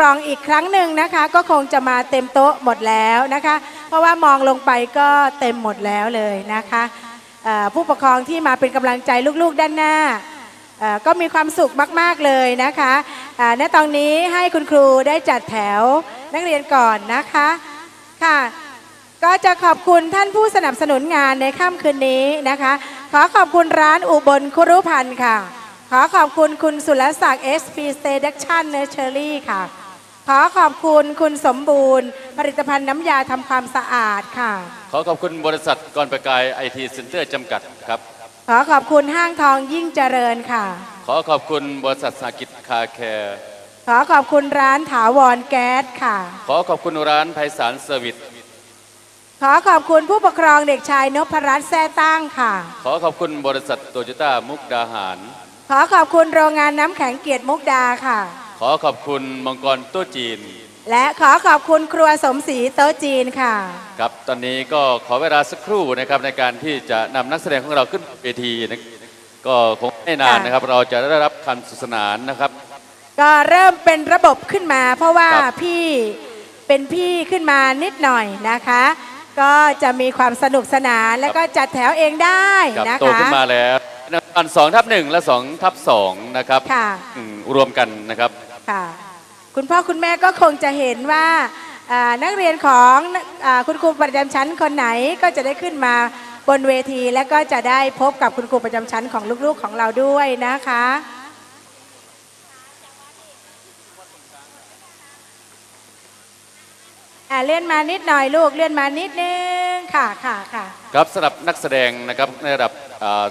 ครองอีกครั้งหนึ่งนะคะ ก็คงจะมาเต็มโต๊ะหมดแล้วนะคะ เพราะว่ามองลงไปก็เต็มหมดแล้วเลยนะคะผู้ปกครองที่มาเป็นกำลังใจลูกๆด้านหน้าก็มีความสุขมาก ๆ เลยนะคะณตอนนี้ให้คุณครูได้จัดแถวนักเรียนก่อนนะคะค่ะก็จะขอบคุณท่านผู้สนับสนุนงานในค่ำคืนนี้นะคะ ขอขอบคุณร้านอุบลคุรุพันธ์ค่ะ ขอขอบคุณคุณสุรศักดิ์ SP Seduction Nursery ค่ะ ขอขอบคุณคุณสมบูรณ์ ผลิตภัณฑ์น้ำยาทำความสะอาดค่ะ ขอขอบคุณบริษัทกรประกายไอทีเซ็นเตอร์จำกัดครับ ขอขอบคุณห้างทองยิ่งเจริญค่ะ ขอขอบคุณบริษัทสากิจคาแคร์ ขอขอบคุณร้านถาวรแก๊สค่ะ ขอขอบคุณร้านไพศาลเซอร์วิส ขอขอบคุณผู้ปกครองเด็กชายนพรัตน์แซ่ตั้งค่ะ ขอขอบคุณบริษัทโตโยต้ามุกดาหาร ขอขอบคุณโรงงานน้ำแข็งเกียรติมุกดาค่ะ ขอขอบคุณมังกรโต๊ะจีน และขอขอบคุณครัวสมศรีโต๊ะจีนค่ะ ครับตอนนี้ก็ขอเวลาสักครู่นะครับในการที่จะนำนักแสดงของเราขึ้นเวทีนะก็คงไม่นานนะครับ เราจะได้รับคำสนุกสนานนะครับ ก็เริ่มเป็นระบบขึ้นมา เพราะว่าครับ พี่เป็นพี่ขึ้นมานิดหน่อยนะคะ ก็จะมีความสนุกสนานแล้วก็จัดแถวเองได้กับนะโตคะ ขึ้นมาแล้วอันสองทับหนึ่งและสองทับสองนะครับค่ะ อืมรวมกันนะครับ ค่ะ คุณพ่อคุณแม่ก็คงจะเห็นว่านักเรียนของอคุณครูประจำชั้นคนไหนก็จะได้ขึ้นมาบนเวทีและก็จะได้พบกับคุณครูประจำชั้นของลูกๆของเราด้วยนะคะอ่าเลื่อนมานิดหน่อยลูกเลื่อนมานิดนึงค่ะค่ะค่ะครับสำหรับนักแสดงนะครับในระดับ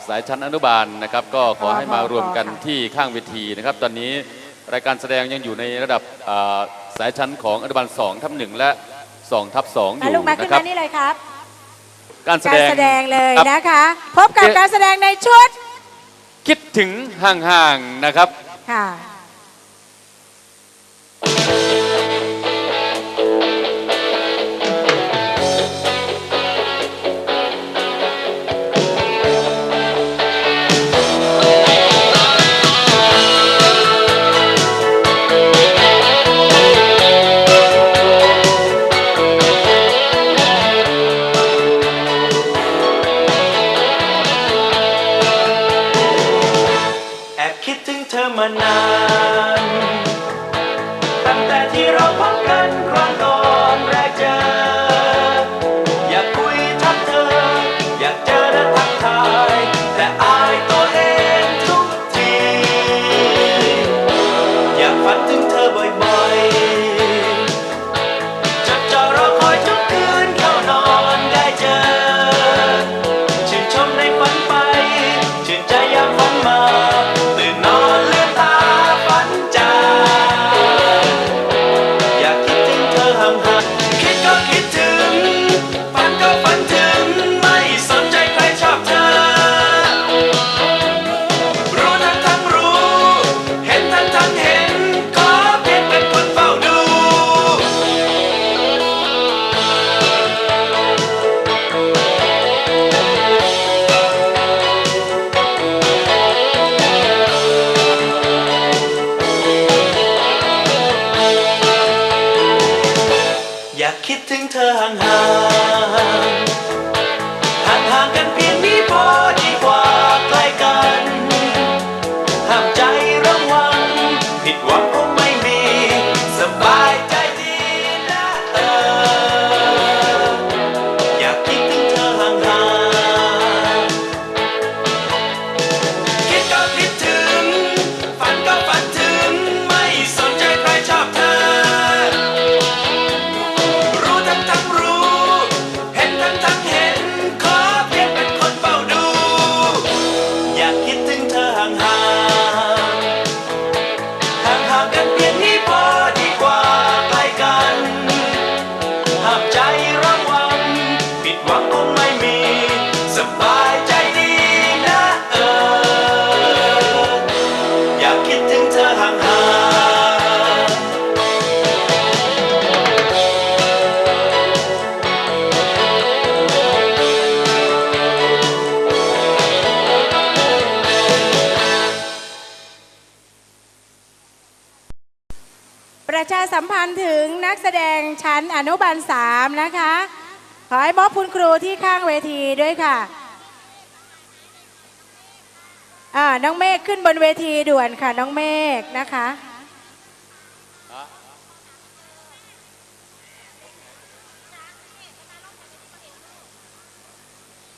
สายชั้นอนุบาลนะครับ ก็ขอให้มารวมกันที่ข้างเวทีนะครับ ตอนนี้ รายการแสดงยังอยู่ในระดับอ่าสายชั้นของอนุบาล2ทับหนึ่งและ2ทับสองอมายู่ลูกมาขึ้นะนครัมาบนี่เลยครับ การแสการดงแสดงเลยครับนะคะ พบกับเอ๊ะการแสดงในชุด คิดถึงห่างๆนะครับค่ะ ถึง ผิ อนุบาลสามนะคะ ขอให้มอบคุณครูที่ข้างเวทีด้วยค่ะอ่าน้องเมฆขึ้นบนเวทีด่วนค่ะ น้องเมฆนะคะ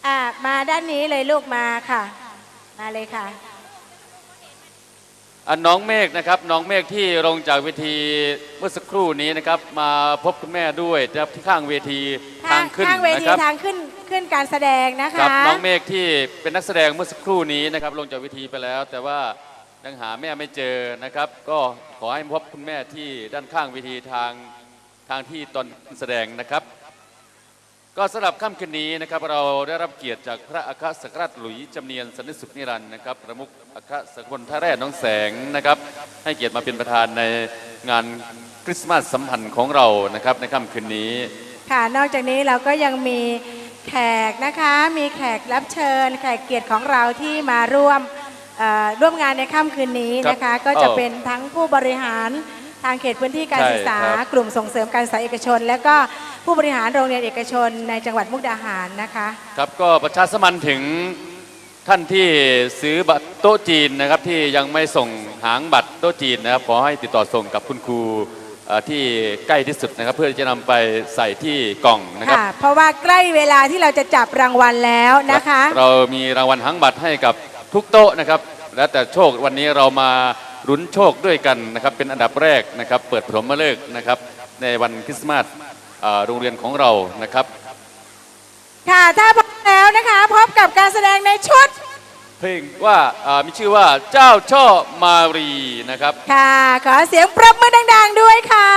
อ่ามาด้านนี้เลยลูกมาค่ะ มาเลยค่ะ นน้องเมฆนะครับน้องเมฆที่ลงจากเวทีเมื่อสักครู่นี้นะครับมาพบคุณแม่ด้วยนะครับที่ข้างเวทีทางขึ้นข้างเวนะทีครับทางขึ้นขึ้นการแสดงนะกับคะน้องเมฆที่เป็นนักแสดงเมื่อสักครู่นี้นะครับลงจากเวทีไปแล้ว แต่ว่ายังหาแม่ไม่เจอนะครับ ก็ขอให้พบคุณแม่ที่ด้านข้างเวทีทางทางที่ตอนแสดงนะครับ ก็สำหรับค่ำคืนนี้นะครับเราได้รับเกียรติจากพระอัครสักราชหลุยจำเนียนสันนิสุขนิรันดร์นะครับประมุขอัครสักลท่าแร่น้องแสงนะครับให้เกียรติมาเป็นประธานในงานคริสต์มาสสัมพันธ์ของเรานะครับในค่ำคืนนี้ ค่ะนอกจากนี้เราก็ยังมีแขกนะคะมีแขกรับเชิญ แขกเกียรติของเราที่มาร่วมเอ่อร่วมงานในค่ำคืนนี้นะคะครับก็จะเอ่อเป็นทั้งผู้บริหารทางเขตพื้นที่การใช่ศึกษา ครับ กลุ่มส่งเสริมการศึกษาเอกชน และก็ ผู้บริหารโรงเรียนเอกชนในจังหวัดมุกดาหารนะคะครับก็ประชาสัมพันธ์ถึงท่านที่ซื้อบัตรโต๊ะจีนนะครับที่ยังไม่ส่งหางบัตรโต๊ะจีนนะครับขอให้ติดต่อส่งกับคุณครูเอ่อที่ใกล้ที่สุดนะครับเพื่อจะนำไปใส่ที่กล่องนะครับค่ะเพราะว่าใกล้เวลาที่เราจะจับรางวัลแล้วนะคะ เรามีรางวัลหางบัตรให้กับทุกโต๊ะนะครับ แล้วแต่โชควันนี้เรามาลุ้นโชคด้วยกันนะครับเป็นอันดับแรกนะครับ เปิดปฐมฤกษ์นะครับในวันคริสต์มาสเอ่อ โรงเรียนของเรานะครับ ค่ะถ้าพร้อมแล้วนะคะพบกับการแสดงในชุด เพลงว่าอ่ามีชื่อว่าเจ้าช่อมารีนะครับ ค่ะ ขอเสียงปรบมือดัง ๆ ด้วยค่ะ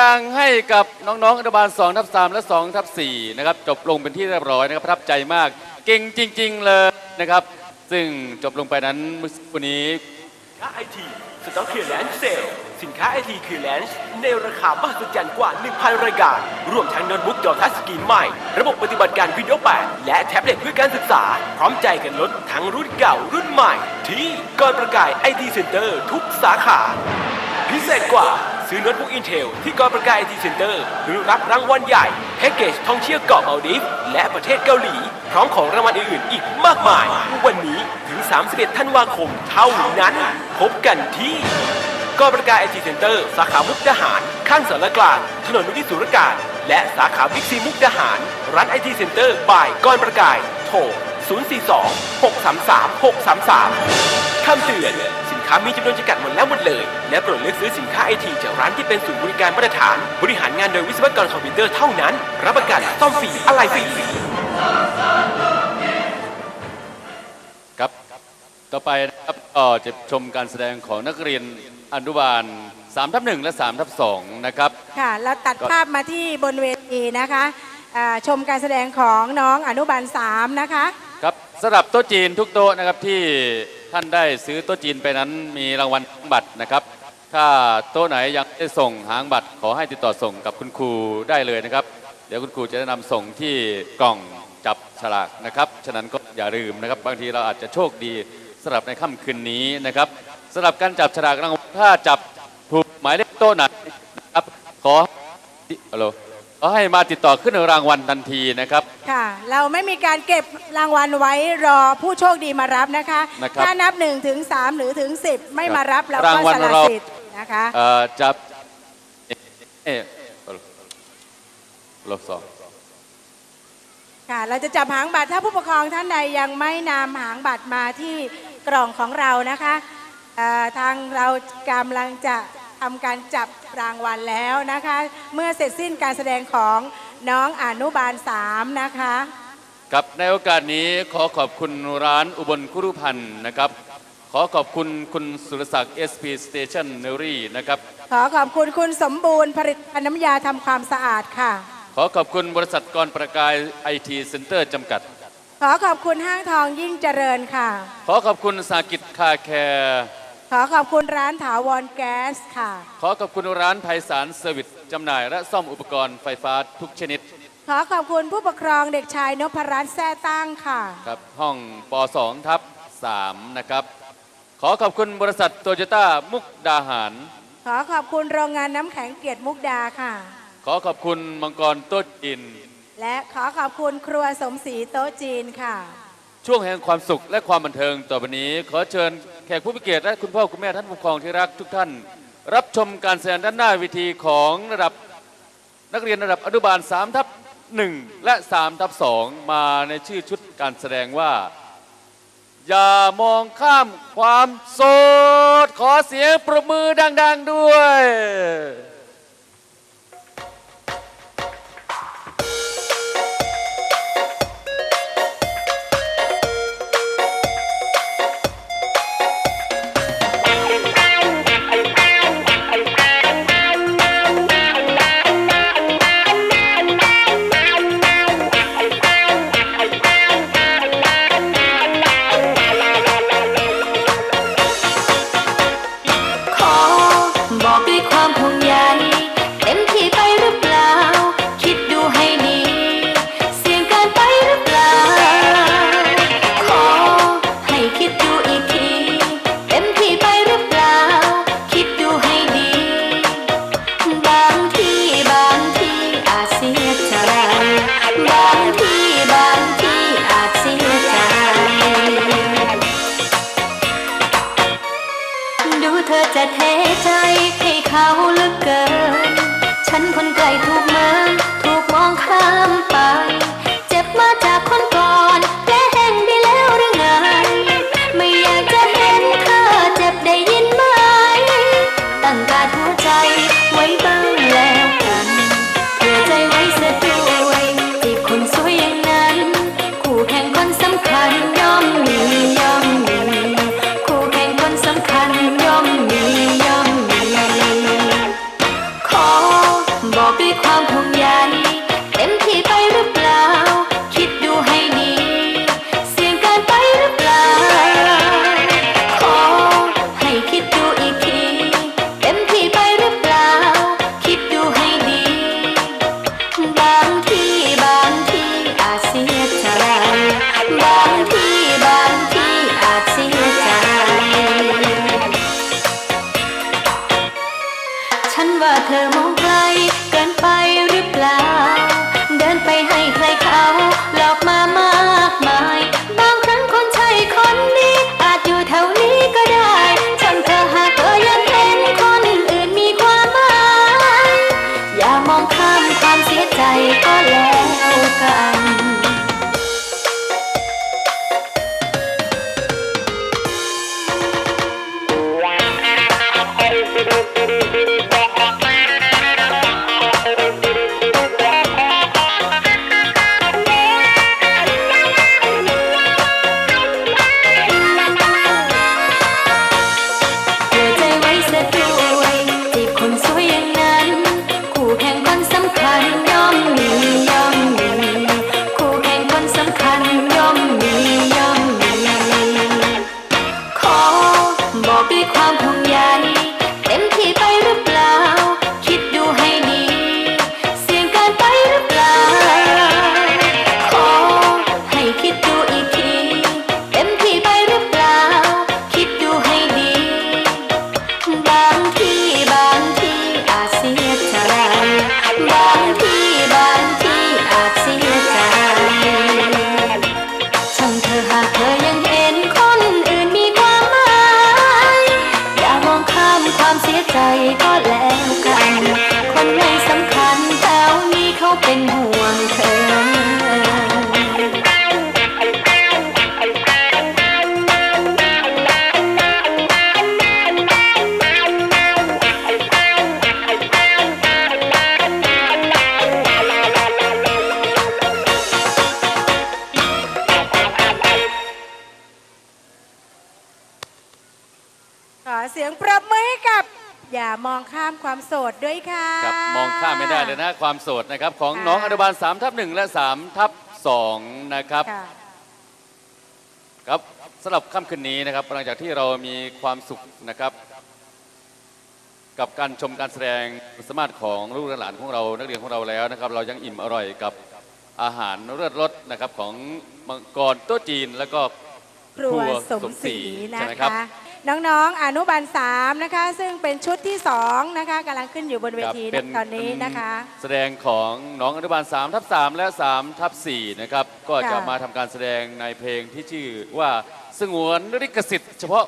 ดังๆ ให้กับน้องๆอนุบาล2ทับ3และ2ทับ4นะครับจบลงเป็นที่เรียบร้อยนะครับประทับใจมากเก่งจริง ๆ เลยนะครับ ซึ่งจบลงไปนั้นเมื่อสักครู่นี้สินค้าไอทีสต็อกเคลียร์แลนด์เซลสินค้าไอทีคือแลนซ์ในราคามหัศจรรย์กว่า 1,000 รายการ รวมทั้งโน้ตบุ๊กจอทัชสกรีนใหม่ ระบบปฏิบัติการวิดีโอ8และแท็บเล็ตเพื่อการศึกษา พร้อมใจกันลดทั้งรุ่นเก่ารุ่นใหม่ ที่กรประกายไอทีเซ็นเตอร์ทุกสาขา พิเศษกว่าซื้อโน้ตบุ๊ก Intel ที่กรประกายไอทีเซ็นเตอร์หรือรับรางวัลใหญ่แพ็กเกจท่องเที่ยวเกาะมาดิฟและประเทศเกาหลี พร้อมของรางวัลอื่นๆอีกมากมาย วันนี้ถึง 31 ธันวาคมเท่านั้น พบกันที่กรประกายไอทีเซ็นเตอร์สาขามุกดาหาร ข้างสารกลางถนนนุติสุรการและสาขาบิ๊กซีมุกดาหาร ร้านไอทีเซ็นเตอร์บายกรประกายโทร042 633 633คำเตือน ค้ามีจำนวนจำกัดหมดแล้วหมดเลย และโปรดเลือกซื้อสินค้าไอทีจากร้านที่เป็นศูนย์บริการมาตรฐาน บริหารงานโดยวิศวกรคอมพิวเตอร์เท่านั้น รับประกันซ่อมฟรีอะไรฟรีครับ ต่อไปนะครับก็จะชมการแสดงของนักเรียนอนุบาล3ทับ1และ3ทับ2นะครับ ค่ะเราตัดก็ภาพมาที่บนเวทีนะคะอ่าชมการแสดงของน้องอนุบาล3นะคะ ครับสำหรับโต๊ะจีนทุกโต๊ะนะครับที่ ท่านได้ซื้อโต๊ะจีนไปนั้นมีรางวัลบัตรนะครับ ถ้าโต๊ะไหนยังไม่ได้ส่งหางบัตรขอให้ติดต่อส่งกับคุณครูได้เลยนะครับ เดี๋ยวคุณครูจะแนะนำส่งที่กล่องจับฉลากนะครับ ฉะนั้นก็อย่าลืมนะครับ บางทีเราอาจจะโชคดีสำหรับในค่ำคืนนี้นะครับสำหรับการจับฉลากรางวัลถ้าจับถูกหมายเลขโต๊ะไหนนะครับขอฮัลโหล ขอให้มาติดต่อขึ้นรางวัลทันทีนะครับ ค่ะ เราไม่มีการเก็บรางวัลไว้รอผู้โชคดีมารับนะคะ นะครับถ้านับ1ถึง3หรือถึง 10 ไม่มารับเราราก็งวัลสละเรา สิทธิ์นะคะ เอ่อจับเอ๊ะลบสอง ค่ะ เราจะจับหางบัตรถ้าผู้ปกครองท่านใดยังไม่นำหางบัตรมาที่กล่องของเรานะคะเอ่อทางเรากำลังจะ ทำการจับรางวัลแล้วนะคะ เมื่อเสร็จสิ้นการแสดงของน้องอนุบาล3นะคะครับในโอกาสนี้ขอขอบคุณร้านอุบลคุรุพันธ์นะครับ ขอขอบคุณคุณสุรศักดิ์ SP Station n e r y นะครับ ขอขอบคุณคุณสมบูรณ์ผลิตภัณฑ์น้ำยาทำความสะอาดค่ะ ขอขอบคุณบริษัทกรประกาย IT Center จำกัด ขอขอบคุณห้างทองยิ่งเจริญค่ะ ขอขอบคุณสากิจคาแคร์ข อขอบคุณร้านถาวรแก๊สค่ะ ขอขอบคุณร้านไพศาลเซอร์วิสจำหน่ายและซ่อมอุปกรณ์ไฟฟ้าทุกชนิด ขอขอบคุณผู้ปกครองเด็กชายนพรัตน์แซ่ตั้งค่ะ ครับ ห้องป .2 ทับ3นะครับ ขอขอบคุณบริษัทโตโยต้ามุกดาหาร ขอขอบคุณโรงงานน้ำแข็งเกียรติมุกดาค่ะ ขอขอบคุณมังกรโต๊ะจีน และขอขอบคุณครัวสมศรีโต๊ะจีนค่ะ ช่วงแห่งความสุขและความบันเทิงต่อไปนี้ ขอเชิญ แขกผู้มีเกียรติและคุณพ่อคุณแม่ท่านผู้ปกครองที่รักทุกท่าน รับชมการแสดงด้านหน้าเวิธีของระดับนักเรียนระดับอนุบาล3ทับ1และ3ทับ2มาในชื่อชุดการแสดงว่า อย่ามองข้ามความโสด ขอเสียงประมือดัง ๆด้วย เลยนะความโสดนะครับ ของค่ะน้องอนุบาล3ทับ1และ3ทับ2นะครับค่ะครับสำหรับค่ำคืนนี้นะครับหลังจากที่เรามีความสุขนะครับ กับการชมการแสดงสามารถของลูกและหลานของเรานักเรียนของเราแล้วนะครับ เรายังอิ่มอร่อยกับอาหารเลือดรสนะครับของมังกรโต๊ะจีน แล้วก็ครัวครัวสมสมศรีศรีใช่นะไหมครัคะบ น้องๆอนุบาลสามนะคะ ซึ่งเป็นชุดที่สองนะคะกำลังขึ้นอยู่บนเวครับทีเป็นตอนนี้นะคะแสดงของน้องอนุบาล3ทับ3และ3ทับ4นะครับ ก็จะค่ะ มาทำการแสดงในเพลงที่ชื่อว่าสงวนลิขสิทธิ์ เฉพาะ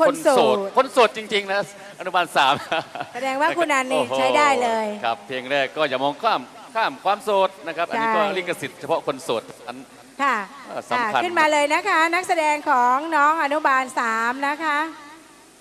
คนโสดคนโสดจริง ๆ นะ อนุบาล3แสดงว่าคุณนันนี่โอ้โหใช้ได้เลยครับเพลงแรกก็อย่ามองข้ามข้ามความโสดนะครับ อันนี้ก็ใช่ ลิขสิทธิ์เฉพาะคนโสดอัน ค่ะเอ่อสำคัญค่ะขึ้นมาเลยนะคะ นักแสดงของน้องอนุบาลสามนะคะ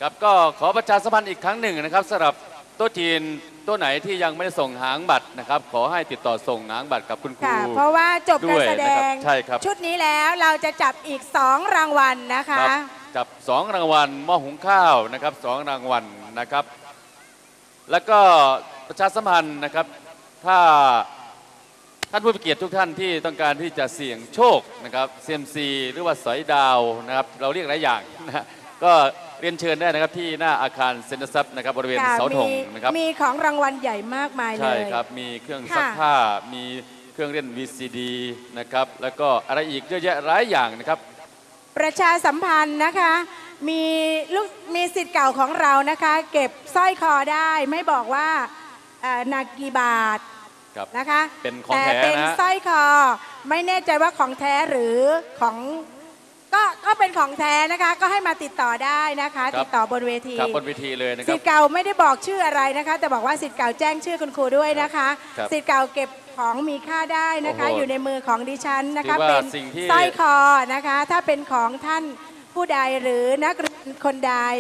ครับก็ขอประชาสัมพันธ์อีกครั้งหนึ่งนะครับสำหรับโต๊ะจีนโต๊ะไหนที่ยังไม่ได้ส่งหางบัตรนะครับ ขอให้ติดต่อส่งหางบัตรกับคุณครู ค่ะ เพราะว่าจบด้การวยแสดนะครับงใช่ครับ ชุดนี้แล้วเราจะจับอีก 2 รางวัลนะคคะ รับจับสองรางวัลหม้อหุงข้าวนะครับสองรางวัลนะครับ แล้วก็ประชาสัมพันธ์นะครับ ถ้า ท่านผู้มีเกียรติทุกท่านที่ต้องการที่จะเสี่ยงโชคนะครับเซียมซีหรือว่าสอยดาวนะครับเราเรียกหลายอย่างนะฮะก็เรียนเชิญได้นะครับที่หน้าอาคารเซ็นทรัลซับนะครับบริเวณค่ะเสาธงมีนะครับมีของรางวัลใหญ่มากมายเลใช่ยครับมีเครื่องค่ะซักผ้ามีเครื่องเล่น VCD นะครับแล้วก็อะไรอีกเยอะแยะหลายอย่างนะครับ ประชาสัมพันธ์นะคะมีลูกมีสิทธิ์เก่าของเรานะคะ เก็บสร้อยคอได้ไม่บอกว่าเอ่อหนักกี่บาท ครับนะคะเป็นของแต่แท้เป็นนะสร้อยคอ ไม่แน่ใจว่าของแท้หรือของก็ก็เป็นของแท้นะคะ ก็ให้มาติดต่อได้นะคะ ครับ ติดต่อบนเวทีครับบนเวทีเลยนะคสิรัทบ ธิ์เก่าไม่ได้บอกชื่ออะไรนะคะ แต่บอกว่าสิทธิ์เก่าแจ้งชื่อคุณครูด้วยนะคะครับสิทธิ์เก่าเก็บของมีค่าได้นะคะ โอ้โหอยู่ในมือของดิฉันนะคะ ถือว่าเป็นสิ่งที่ สร้อยคอนะคะ ถ้าเป็นของท่านผู้ใดหรือนักเรียนคนใดให้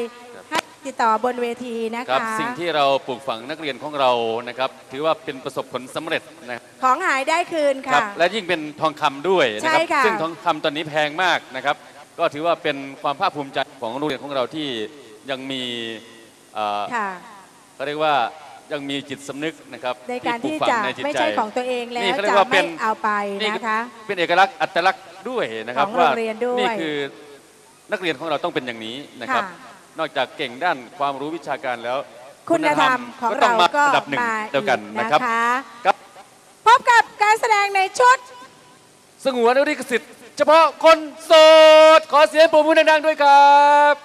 ติดต่อบนเวทีนะครับคะสิ่งที่เราปลูกฝังนักเรียนของเรานะครับ ถือว่าเป็นประสบผลสำเร็จนะของหายได้คืนครัค่ะ บและยิ่งเป็นทองคำด้วยนะครัใช่ค่ะ ซึ่งทองคำตอนนี้แพงมากนะครับ ก็ถือว่าเป็นความภาคภูมิใจของโรงเรียนของเราที่ยังมีเอ่อค่ะ เขาเรียกว่ายังมีจิตสำนึกนะครับในการปลูที่ฝังจะในจิตไม่ใจใช่ของตัวเองแล้นี่วเขาเรียจะกว่าเป็ไม่นเอาไปนี่นะคะเป็นเอกลักษณ์อัตลักษณ์ด้วยนะครับของว่าโรงเรียนด้วย นี่คือนักเรียนของเราต้องเป็นอย่างนี้นะครับ ค่ะ นอกจากเก่งด้านความรู้วิชาการแล้ว คุณธรรมของต้เรามาก็ระดับหนึ่งมาเดียวกันอีกนะครับนะคะครับพบกับการแสดงในชุด สงวนลิขสิทธิ์เฉพาะคนโสด ขอเสียงปรบมือดังๆด้วยครับ